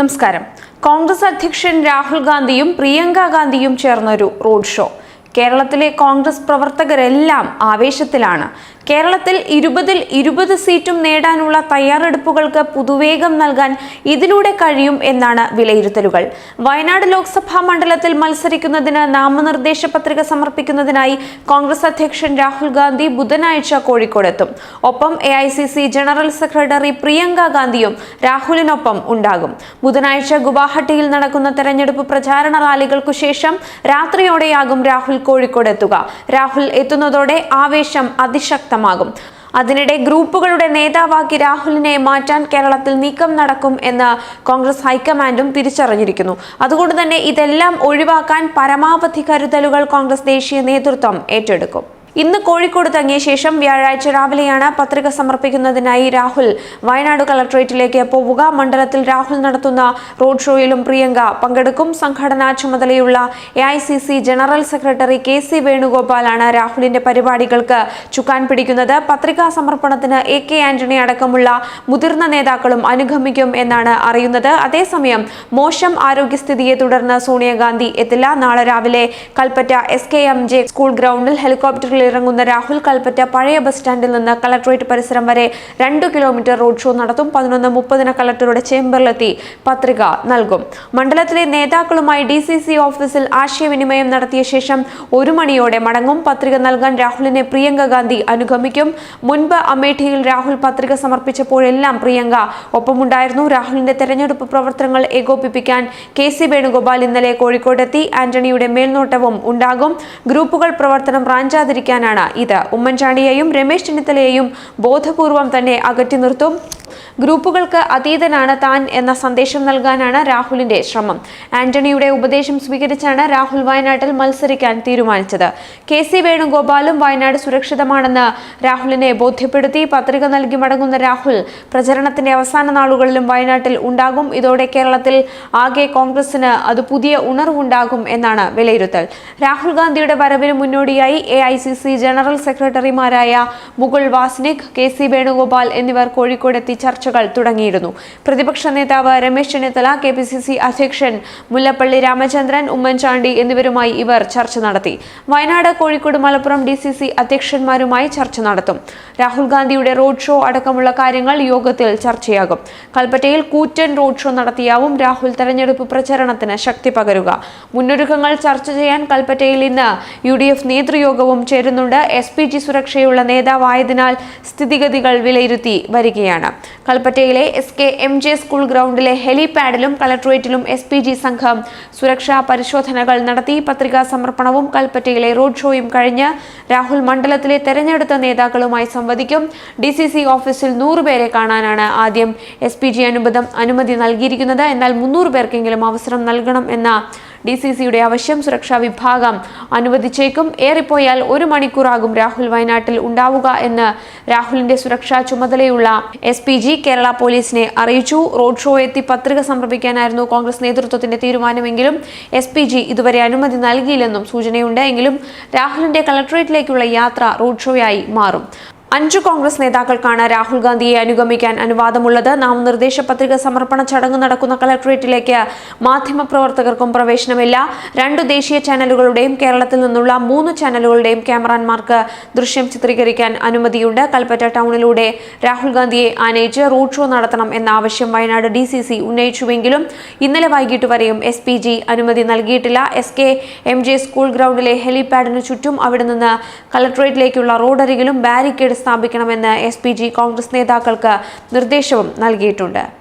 നമസ്കാരം. കോൺഗ്രസ് അധ്യക്ഷൻ രാഹുൽ ഗാന്ധിയും പ്രിയങ്ക ഗാന്ധിയും ചേർന്നൊരു റോഡ് ഷോ. കേരളത്തിലെ കോൺഗ്രസ് പ്രവർത്തകരെല്ലാം ആവേശത്തിലാണ്. കേരളത്തിൽ ഇരുപതിൽ ഇരുപത് സീറ്റും നേടാനുള്ള തയ്യാറെടുപ്പുകൾക്ക് പുതുവേഗം നൽകാൻ ഇതിലൂടെ കഴിയും എന്നാണ് വിലയിരുത്തലുകൾ. വയനാട് ലോക്സഭാ മണ്ഡലത്തിൽ മത്സരിക്കുന്നതിന് നാമനിർദ്ദേശ പത്രിക സമർപ്പിക്കുന്നതിനായി കോൺഗ്രസ് അധ്യക്ഷൻ രാഹുൽ ഗാന്ധി ബുധനാഴ്ച കോഴിക്കോടെത്തും ഒപ്പം എ ജനറൽ സെക്രട്ടറി പ്രിയങ്ക ഗാന്ധിയും രാഹുലിനൊപ്പം ഉണ്ടാകും. ബുധനാഴ്ച ഗുവാഹട്ടിയിൽ നടക്കുന്ന തെരഞ്ഞെടുപ്പ് പ്രചാരണ റാലികൾക്കു ശേഷം രാത്രിയോടെയാകും രാഹുൽ കോഴിക്കോടെത്തുക രാഹുൽ എത്തുന്നതോടെ ആവേശം അതിശക്തമാകും അതിനിടെ ഗ്രൂപ്പുകളുടെ നേതാവാക്കി രാഹുലിനെ മാറ്റാൻ കേരളത്തിൽ നീക്കം നടക്കും എന്ന് കോൺഗ്രസ് ഹൈക്കമാൻഡും തിരിച്ചറിഞ്ഞിരിക്കുന്നു. അതുകൊണ്ട് തന്നെ ഇതെല്ലാം ഒഴിവാക്കാൻ പരമാവധി കരുതലുകൾ കോൺഗ്രസ് ദേശീയ നേതൃത്വം ഏറ്റെടുക്കും. ഇന്ന് കോഴിക്കോട് തങ്ങിയ ശേഷം വ്യാഴാഴ്ച രാവിലെയാണ് പത്രിക സമർപ്പിക്കുന്നതിനായി രാഹുൽ വയനാട് കളക്ടറേറ്റിലേക്ക് പോവുക. മണ്ഡലത്തിൽ രാഹുൽ നടത്തുന്ന റോഡ് ഷോയിലും പ്രിയങ്ക പങ്കെടുക്കും. സംഘടനാ ചുമതലയുള്ള A general secretary K C വേണുഗോപാലാണ് രാഹുലിന്റെ പരിപാടികൾക്ക് ചുക്കാൻ പിടിക്കുന്നത്. പത്രികാ സമർപ്പണത്തിന് എ കെ ആന്റണി അടക്കമുള്ള മുതിർന്ന നേതാക്കളും അനുഗമിക്കും എന്നാണ് അറിയുന്നത്. അതേസമയം മോശം ആരോഗ്യസ്ഥിതിയെ തുടർന്ന് സോണിയാഗാന്ധി എത്തില്ല. നാളെ രാവിലെ കൽപ്പറ്റ എസ് സ്കൂൾ ഗ്രൗണ്ടിൽ ഹെലികോപ്റ്ററിൽ ഇറങ്ങുന്ന രാഹുൽ കൽപ്പറ്റ പഴയ ബസ് സ്റ്റാൻഡിൽ നിന്ന് കളക്ടറേറ്റ് പരിസരം വരെ രണ്ടു കിലോമീറ്റർ റോഡ് ഷോ നടത്തും. പതിനൊന്ന് മുപ്പതിന് കളക്ടറുടെ ചേംബറിലെത്തി പത്രിക നൽകും. മണ്ഡലത്തിലെ നേതാക്കളുമായി ഡി ഓഫീസിൽ ആശയവിനിമയം നടത്തിയ ശേഷം ഒരു മണിയോടെ മടങ്ങും. പത്രിക നൽകാൻ രാഹുലിനെ പ്രിയങ്ക ഗാന്ധി അനുഗമിക്കും. മുൻപ് അമേഠിയിൽ രാഹുൽ പത്രിക സമർപ്പിച്ചപ്പോഴെല്ലാം പ്രിയങ്ക ഒപ്പമുണ്ടായിരുന്നു. രാഹുലിന്റെ തെരഞ്ഞെടുപ്പ് പ്രവർത്തനങ്ങൾ ഏകോപിപ്പിക്കാൻ കെ സി വേണുഗോപാൽ ഇന്നലെ കോഴിക്കോടെത്തി. ആന്റണിയുടെ മേൽനോട്ടവും ഉണ്ടാകും. ഗ്രൂപ്പുകൾ പ്രവർത്തനം റാഞ്ചാതിരിക്കാനാണ് ഇത്. ഉമ്മൻചാണ്ടിയെയും രമേശ് ചെന്നിത്തലയെയും ബോധപൂർവം തന്നെ അകറ്റി നിർത്തും. ഗ്രൂപ്പുകൾക്ക് അതീതനാണ് താൻ എന്ന സന്ദേശം നൽകാനാണ് രാഹുലിന്റെ ശ്രമം. ആന്റണിയുടെ ഉപദേശം സ്വീകരിച്ചാണ് രാഹുൽ വയനാട്ടിൽ മത്സരിക്കാൻ തീരുമാനിച്ചത്. കെ സി വേണുഗോപാലും വയനാട് സുരക്ഷിതമാണെന്ന് രാഹുലിനെ ബോധ്യപ്പെടുത്തി പത്രിക നൽകി മടങ്ങുന്ന രാഹുൽ പ്രചരണത്തിന്റെ അവസാന നാളുകളിലും വയനാട്ടിൽ ഉണ്ടാകും. ഇതോടെ കേരളത്തിൽ ആകെ കോൺഗ്രസിന് അത് പുതിയ ഉണർവുണ്ടാകും എന്നാണ് വിലയിരുത്തൽ. രാഹുൽ ഗാന്ധിയുടെ വരവിന് മുന്നോടിയായി A I C C general സെക്രട്ടറിമാരായ മുകുൾ വാസ്നിക് കെ സി വേണുഗോപാൽ എന്നിവർ കോഴിക്കോട് കോഴിക്കോടെത്തി ചർച്ചകൾ തുടങ്ങിയിരുന്നു. പ്രതിപക്ഷ നേതാവ് Ramesh Chennithala K P C C അധ്യക്ഷൻ മുല്ലപ്പള്ളി രാമചന്ദ്രൻ ഉമ്മൻചാണ്ടി എന്നിവരുമായി ഇവർ ചർച്ച നടത്തി. Wayanad Kozhikode Malappuram D C C അധ്യക്ഷന്മാരുമായി ചർച്ച നടത്തും. രാഹുൽ ഗാന്ധിയുടെ റോഡ് ഷോ അടക്കമുള്ള കാര്യങ്ങൾ യോഗത്തിൽ ചർച്ചയാകും. കൽപ്പറ്റയിൽ കൂറ്റൻ റോഡ് ഷോ നടത്തിയാവും രാഹുൽ തെരഞ്ഞെടുപ്പ് പ്രചരണത്തിന് ശക്തി പകരുക. മുന്നൊരുക്കങ്ങൾ ചർച്ച ചെയ്യാൻ കൽപ്പറ്റയിൽ ഇന്ന് യു ഡി എഫ് നേതൃയോഗവും ചേരുന്നുണ്ട്. എസ് പി ജി സുരക്ഷയുള്ള നേതാവായതിനാൽ സ്ഥിതിഗതികൾ വിലയിരുത്തി വരികയാണ്. കൽപ്പറ്റയിലെ S K M J school ground ഹെലിപാഡിലും കളക്ടറേറ്റിലും എസ് പി ജി സംഘം സുരക്ഷാ പരിശോധനകൾ നടത്തി. പത്രികാ സമർപ്പണവും കൽപ്പറ്റയിലെ റോഡ് ഷോയും കഴിഞ്ഞ് രാഹുൽ മണ്ഡലത്തിലെ തെരഞ്ഞെടുത്ത നേതാക്കളുമായി സംവദിക്കും. ഡി സി സി ഓഫീസിൽ നൂറുപേരെ കാണാനാണ് ആദ്യം. എസ് പി ജി അനുബന്ധം അനുമതി നൽകിയിരിക്കുന്നത്. എന്നാൽ മുന്നൂറ് പേർക്കെങ്കിലും അവസരം നൽകണം എന്ന ഡി സി സിയുടെ അവശ്യം സുരക്ഷാ വിഭാഗം അനുവദിച്ചേക്കും. ഏറിപ്പോയാൽ ഒരു മണിക്കൂറാകും രാഹുൽ വയനാട്ടിൽ ഉണ്ടാവുക എന്ന് രാഹുലിന്റെ സുരക്ഷാ ചുമതലയുള്ള എസ് പി ജി കേരള പോലീസിനെ അറിയിച്ചു. റോഡ് ഷോ എത്തി പത്രിക സമർപ്പിക്കാനായിരുന്നു കോൺഗ്രസ് നേതൃത്വത്തിന്റെ തീരുമാനമെങ്കിലും എസ് പി ജി ഇതുവരെ അനുമതി നൽകിയില്ലെന്നും സൂചനയുണ്ട്. എങ്കിലും രാഹുലിന്റെ കളക്ടറേറ്റിലേക്കുള്ള യാത്ര റോഡ് ഷോയായി മാറും. അഞ്ചു കോൺഗ്രസ് നേതാക്കൾക്കാണ് രാഹുൽ ഗാന്ധിയെ അനുഗമിക്കാൻ അനുവാദമുള്ളത്. നാമനിർദ്ദേശ പത്രിക സമർപ്പണ ചടങ്ങ് നടക്കുന്ന കളക്ടറേറ്റിലേക്ക് മാധ്യമപ്രവർത്തകർക്കും പ്രവേശനമില്ല. രണ്ടു ദേശീയ ചാനലുകളുടെയും കേരളത്തിൽ നിന്നുള്ള മൂന്ന് ചാനലുകളുടെയും ക്യാമറാന്മാർക്ക് ദൃശ്യം ചിത്രീകരിക്കാൻ അനുമതിയുണ്ട്. കൽപ്പറ്റ ടൗണിലൂടെ രാഹുൽ ഗാന്ധിയെ ആനയിച്ച് റോഡ് ഷോ നടത്തണം എന്ന ആവശ്യം വയനാട് ഡി സി സി ഉന്നയിച്ചുവെങ്കിലും ഇന്നലെ വൈകിട്ട് വരെയും എസ് പി ജി അനുമതി നൽകിയിട്ടില്ല. S K M J school ground ഹെലിപാഡിന് ചുറ്റും അവിടെ നിന്ന് കളക്ടറേറ്റിലേക്കുള്ള റോഡരികിലും ബാരിക്കേഡ് സ്ഥാപിക്കണമെന്ന് എസ് കോൺഗ്രസ് നേതാക്കൾക്ക് നിർദ്ദേശവും നൽകിയിട്ടുണ്ട്.